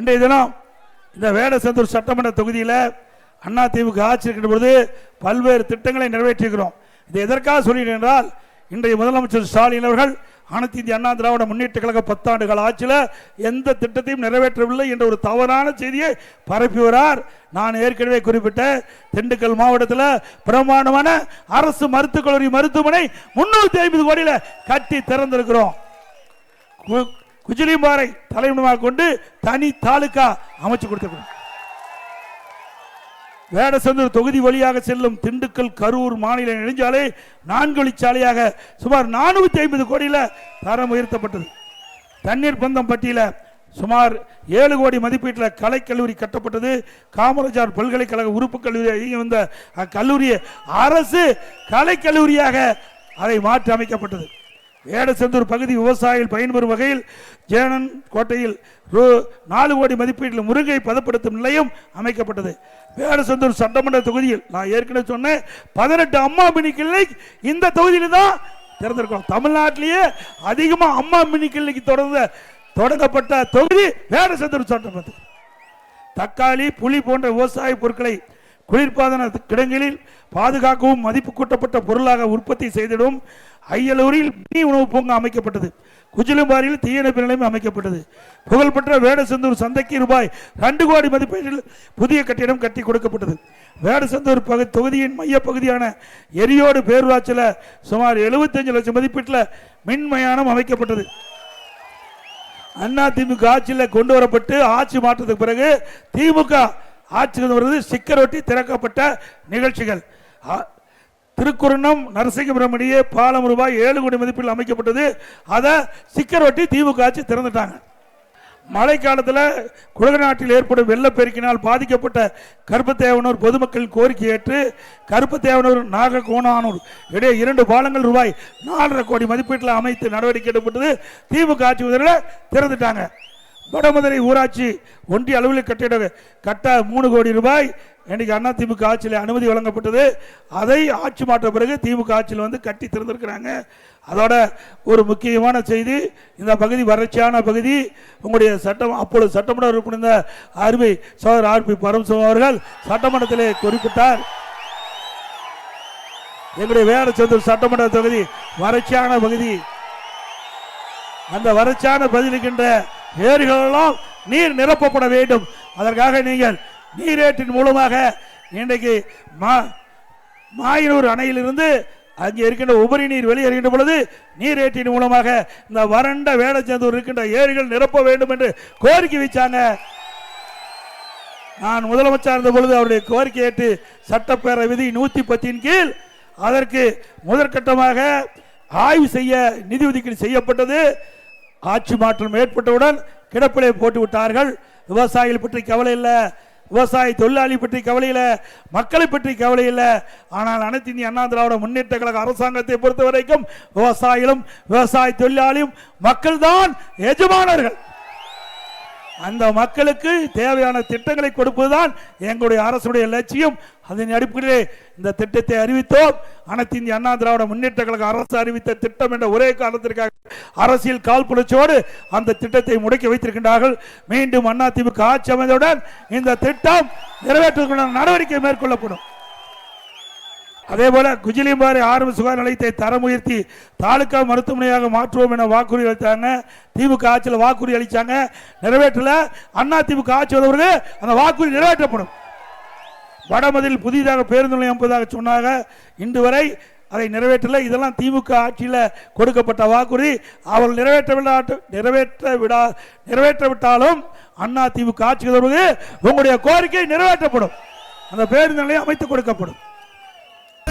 இன்றைய தினம் இந்த வேடசந்தூர் சட்டமன்ற தொகுதியில் அண்ணா திமுக ஆட்சி இருக்கின்ற பொழுது பல்வேறு திட்டங்களை நிறைவேற்றியிருக்கிறோம். இது எதற்காக சொல்கிறேன் என்றால் இன்றைய முதலமைச்சர் ஸ்டாலின் அவர்கள் அனைத்து இந்திய அண்ணா திராவிட முன்னேற்ற கழக பத்தாண்டு கால ஆட்சியில் எந்த திட்டத்தையும் நிறைவேற்றவில்லை என்ற ஒரு தவறான செய்தியை பரப்பி வரார். நான் ஏற்கனவே குறிப்பிட்ட திண்டுக்கல் மாவட்டத்தில் பிரமாண்டமான அரசு மருத்துவக் கல்லூரி மருத்துவமனை முன்னூற்றி ஐம்பது கோடியில் கட்டி திறந்திருக்கிறோம். கு- குஜிலியம்பாறை தலைமையாக கொண்டு தனி தாலுகா அமைச்சு கொடுத்திருக்கிறோம். வேடசந்தூர் தொகுதி வழியாக செல்லும் திண்டுக்கல் கரூர் மாநில நெடுஞ்சாலை நான்கு வழிச்சாலையாக சுமார் நானூற்றி ஐம்பது கோடியில் தரம் உயர்த்தப்பட்டது. தண்ணீர் பந்தம் பட்டியல சுமார் ஏழு கோடி மதிப்பீட்டில் கலைக்கல்லூரி கட்டப்பட்டது. காமராஜர் பல்கலைக்கழக உறுப்பு கல்லூரி இயங்கி வந்த அக்கல்லூரியை அரசு கலைக்கல்லூரியாக அதை மாற்றி அமைக்கப்பட்டது. வேடசந்தூர் பகுதி விவசாயிகள் பயன்பெறும் வகையில் ஜேனன் கோட்டையில் ரூ நாலு கோடி மதிப்பீட்டில் முருங்கை பதப்படுத்தும் நிலையம் அமைக்கப்பட்டது. வேடசந்தூர் சட்டமன்ற தொகுதியில் நான் ஏற்கனவே சொன்னேன் பதினெட்டு அம்மா மினி கிளினிக் இந்த தொகுதியில் தான் திறந்திருக்கோம். தமிழ்நாட்டிலேயே அதிகமாக அம்மா மினி கிளினிக் தொடர்ந்த தொடங்கப்பட்ட தொகுதி வேடசெந்தூர் சட்டமன்றத்தில். தக்காளி புளி போன்ற விவசாய பொருட்களை குளிர்பாதன கிடங்களில் பாதுகாக்கவும் மதிப்பு கூட்டப்பட்ட பொருளாக உற்பத்தி செய்திடும். ஐயலூரில் மினி உணவு பூங்கா அமைக்கப்பட்டது. குஜிலும்பாரியில் தீயணைப்பு நிலையம் அமைக்கப்பட்டது. புகழ்பெற்ற வேடசந்தூர் சந்தைக்கு ரூபாய் ரெண்டு கோடி மதிப்பீட்டில் புதிய கட்டிடம் கட்டி கொடுக்கப்பட்டது. வேடசந்தூர் பகு தொகுதியின் மையப்பகுதியான எரியோடு பேரூராட்சியில் சுமார் 75 லட்சம் மதிப்பீட்டில் மின்மயானம் அமைக்கப்பட்டது. அண்ணா திமுக ஆட்சியில் கொண்டு வரப்பட்டு ஆட்சி மாற்றத்துக்கு பிறகு திமுக ஆட்சிகள் வருது சிக்கரொட்டி திறக்கப்பட்ட நிகழ்ச்சிகள். ஆ- திருக்குறணம் பாலம் ரூபாய் ஏழு கோடி மதிப்பில் அமைக்கப்பட்டது. அதை சிக்கரொட்டி ஒட்டி திமுக ஆட்சி திறந்துட்டாங்க. மழைக்காலத்தில் குழக நாட்டில் ஏற்படும் வெள்ளப்பெருக்கினால் பாதிக்கப்பட்ட கருப்பத்தேவனூர் பொதுமக்கள் கோரிக்கை ஏற்று கருப்பத்தேவனூர் நாககோணானூர் இடையே இரண்டு பாலங்கள் ரூபாய் நாலரை கோடி மதிப்பீட்டில் அமைத்து நடவடிக்கை எடுக்கப்பட்டது. திமுக ஆட்சி முதலில் திறந்துட்டாங்க. வடமதுரை ஊராட்சி ஒன்றிய அளவில் கட்டிட கட்ட மூணு கோடி ரூபாய் இன்னைக்கு அண்ணா திமுக ஆட்சியில் அனுமதி வழங்கப்பட்டது. அதை ஆட்சி மாற்ற பிறகு திமுக ஆட்சியில் வந்து கட்டி திறந்திருக்கிறாங்க. அதோட ஒரு முக்கியமான செய்தி இந்த பகுதி வறட்சியான பகுதி உங்களுடைய சட்டம் அப்பொழுது சட்டமன்ற உறுப்பினர் ஆர்பி சோதர் ஆர்பி பரமசிவம் அவர்கள் சட்டமன்றத்திலே குறிப்பிட்டார். எங்களுடைய வேடச்சந்தூர் சட்டமன்ற தொகுதி வறட்சியான பகுதி. அந்த வறட்சியான பதிலிருக்கின்ற ஏரிகளெல்லாம் நீர் நிரப்பப்பட வேண்டும். அதற்காக நீங்கள் நீரேற்றின் மூலமாக இன்றைக்கு மா மாயனூர் அணையிலிருந்து அங்கே இருக்கின்ற உபரி நீர் வெளியேறுகின்ற பொழுது நீரேற்றின் மூலமாக இந்த வறண்ட வேடச்சந்தூர் இருக்கின்ற ஏரிகள் நிரப்ப வேண்டும் என்று கோரிக்கை வச்சாங்க. நான் முதலமைச்சர் இருந்த பொழுது அவருடைய கோரிக்கை ஏற்று சட்டப்பேரவை விதி நூத்தி பத்தின் கீழ் அதற்கு முதற்கட்டமாக ஆய்வு செய்ய நிதி ஒதுக்கீடு செய்யப்பட்டது. ஆட்சி மாற்றம் ஏற்பட்டவுடன் கிடப்பிலே போட்டு விட்டார்கள் விவசாயிகள் பற்றி கவலை இல்லை. விவசாய தொழிலாளி பற்றி கவலை இல்லை. மக்களை பற்றி கவலை இல்லை. ஆனால் அனைத்து இந்திய அண்ணா திராவிட முன்னேற்ற கழக அரசாங்கத்தை பொறுத்த வரைக்கும் விவசாயிகளும் விவசாய தொழிலாளியும் மக்கள்தான் எஜமானர்கள். அந்த மக்களுக்கு தேவையான திட்டங்களை கொடுப்பதுதான் எங்களுடைய அரசுடைய லட்சியம். அதன் அடிப்படையிலே இந்த திட்டத்தை அறிவித்தோம். அனைத்து இந்திய அண்ணா திராவிட முன்னேற்ற கழக அரசு அறிவித்த திட்டம் என்ற ஒரே காரணத்திற்காக அரசியல் காழ்ப்புணர்ச்சியோடு அந்த திட்டத்தை முடக்கி வைத்திருக்கின்றார்கள். மீண்டும் அண்ணா திமுக ஆட்சி அமைந்தவுடன் இந்த திட்டம் நிறைவேற்றுவதற்கான நடவடிக்கை மேற்கொள்ளப்படும். அதே போல குஜிலிம்பாறை ஆரம்ப சுகாதார நிலையத்தை தரம் உயர்த்தி தாலுகா மருத்துவமனையாக மாற்றுவோம் என வாக்குறுதி அளித்தாங்க. திமுக ஆட்சியில் வாக்குறுதி அளித்தாங்க நிறைவேற்றல. அண்ணா திமுக ஆட்சி வந்தவர்கள் அந்த வாக்குறுதி நிறைவேற்றப்படும். வடமதில் புதிதாக பேருந்து நிலையம் அமைப்பதாக சொன்னாங்க. இன்று வரை அதை நிறைவேற்றல. இதெல்லாம் திமுக ஆட்சியில் கொடுக்கப்பட்ட வாக்குறுதி. அவர்கள் நிறைவேற்ற விடா நிறைவேற்ற விடா நிறைவேற்ற விட்டாலும் அண்ணா திமுக ஆட்சி உங்களுடைய கோரிக்கை நிறைவேற்றப்படும். அந்த பேருந்து நிலையம் அமைத்து கொடுக்கப்படும்.